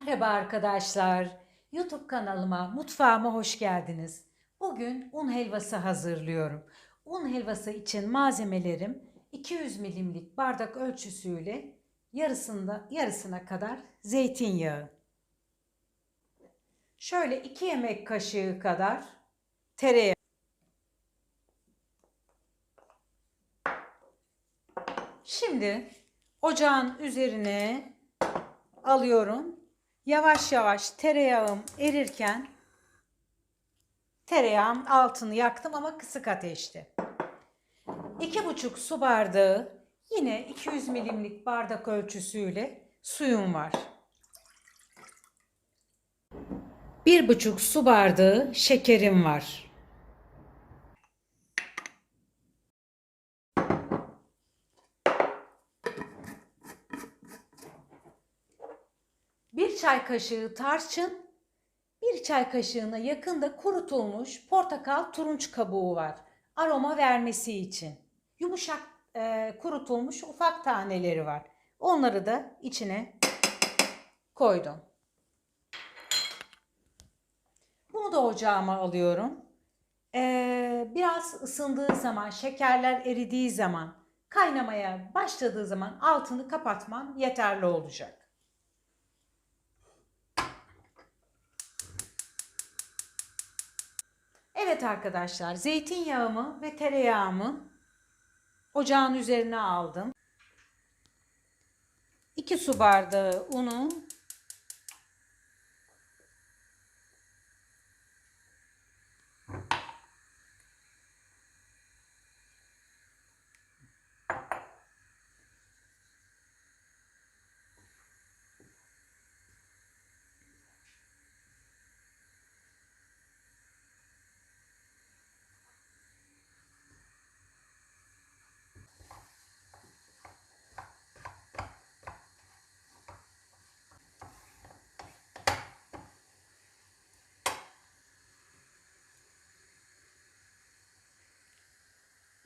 Merhaba arkadaşlar. YouTube kanalıma, mutfağıma hoş geldiniz. Bugün un helvası hazırlıyorum. Un helvası için malzemelerim 200 milimlik bardak ölçüsüyle yarısında yarısına kadar zeytinyağı. Şöyle 2 yemek kaşığı kadar tereyağı. Şimdi ocağın üzerine alıyorum. Yavaş yavaş tereyağım erirken tereyağın altını yaktım ama kısık ateşte. 2,5 su bardağı yine 200 milimlik bardak ölçüsüyle suyum var. 1,5 su bardağı şekerim var. Bir çay kaşığı tarçın, bir çay kaşığına yakında kurutulmuş portakal turunç kabuğu var. Aroma vermesi için. Yumuşak e, kurutulmuş ufak taneleri var. Onları da içine koydum. Bunu da ocağıma alıyorum. Ee, biraz ısındığı zaman, şekerler eridiği zaman, kaynamaya başladığı zaman altını kapatmam yeterli olacak. Evet arkadaşlar, zeytinyağımı ve tereyağımı ocağın üzerine aldım. 2 su bardağı unu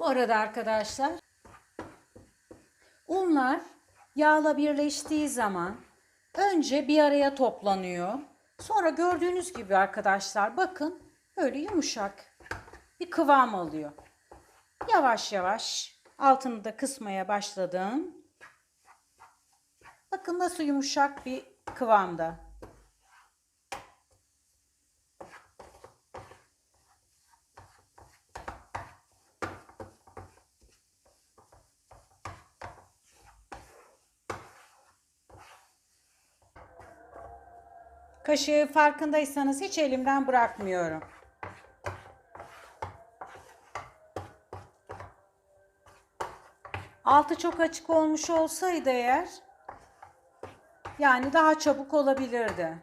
Bu arada arkadaşlar unlar yağla birleştiği zaman önce bir araya toplanıyor. Sonra gördüğünüz gibi arkadaşlar bakın böyle yumuşak bir kıvam alıyor. Yavaş yavaş altını da kısmaya başladım. Bakın nasıl yumuşak bir kıvamda. Kaşığı farkındaysanız hiç elimden bırakmıyorum. Altı çok açık olmuş olsaydı eğer yani daha çabuk olabilirdi.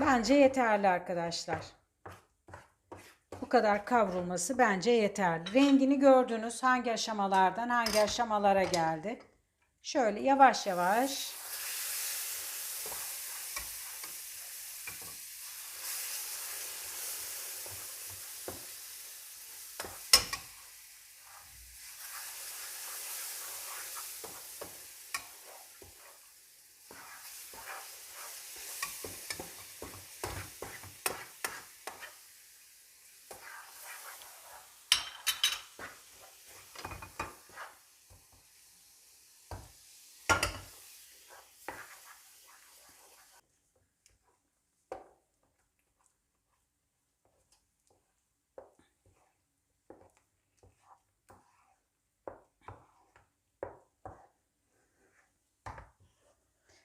Bence yeterli arkadaşlar. Bu kadar kavrulması bence yeterli. Rengini gördünüz hangi aşamalardan hangi aşamalara geldi. Şöyle yavaş yavaş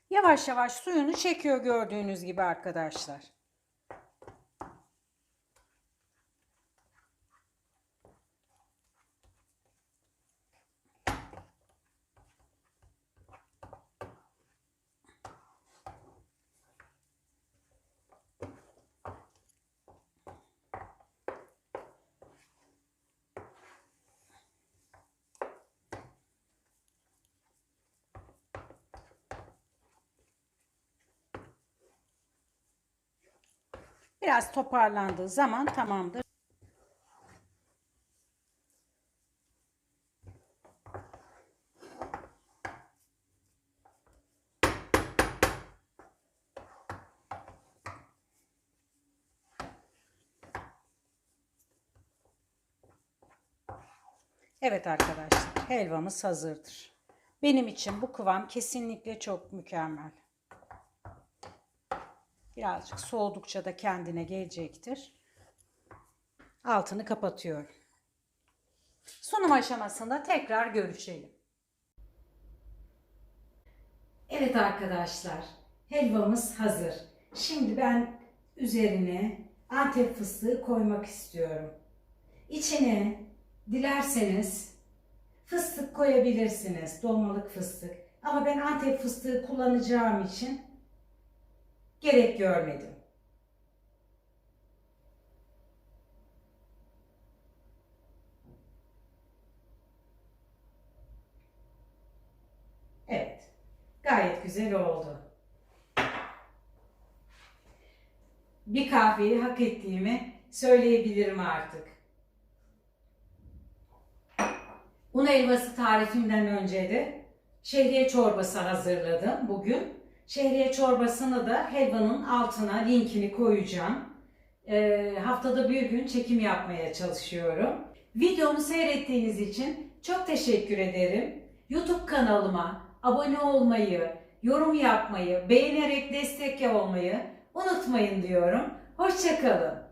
Yavaş yavaş suyunu çekiyor gördüğünüz gibi arkadaşlar. Biraz toparlandığı zaman tamamdır. Evet arkadaşlar helvamız hazırdır. Benim için bu kıvam kesinlikle çok mükemmel. Birazcık soğudukça da kendine gelecektir. Altını kapatıyorum. Sunum aşamasında tekrar görüşelim. Evet arkadaşlar, helvamız hazır. Şimdi ben üzerine antep fıstığı koymak istiyorum. İçine dilerseniz fıstık koyabilirsiniz, dolmalık fıstık. Ama ben antep fıstığı kullanacağım için gerek görmedim. Evet. Gayet güzel oldu. Bir kahveyi hak ettiğimi söyleyebilirim artık. Un helvası tarifimden önce de şehriye çorbası hazırladım bugün. Şehriye çorbasını da helvanın altına linkini koyacağım. Ee, haftada bir gün çekim yapmaya çalışıyorum. Videomu seyrettiğiniz için çok teşekkür ederim. YouTube kanalıma abone olmayı, yorum yapmayı, beğenerek destek olmayı unutmayın diyorum. Hoşçakalın.